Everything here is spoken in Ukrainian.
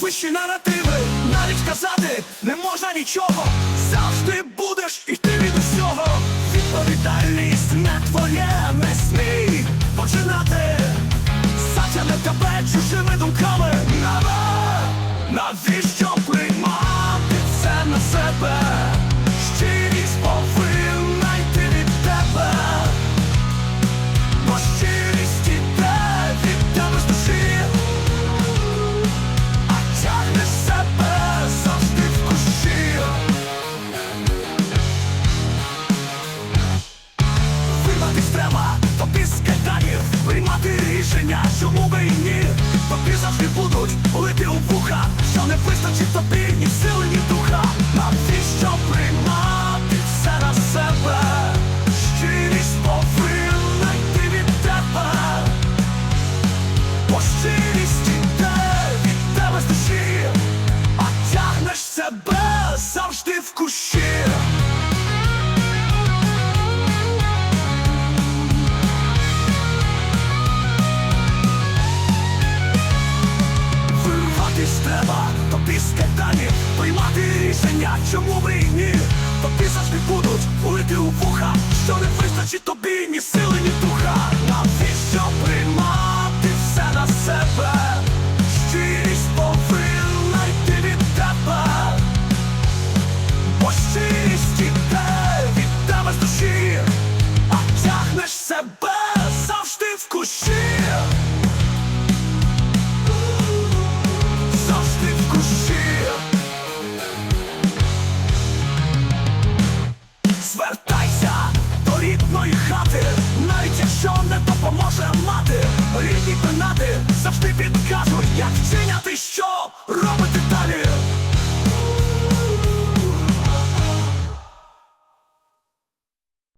вищі наративи, навіть казати не можна нічого. Завжди будеш іти від усього. Відповідальність не твоє, не смій починати. Затягне тебе чужими думками. Наве, навіщо приймати рішення, чому би і ні тобі Приймати рішення, чому і ні? Тобі завжди будуть улити у вуха Що не вистачить тобі ні сили, ні духа. Навіщо приймати все на себе? Щирість повинна йти від тебе. Бо щирість іде від тебе з душі А тягнеш себе завжди в кущі Женя, ти що робиш?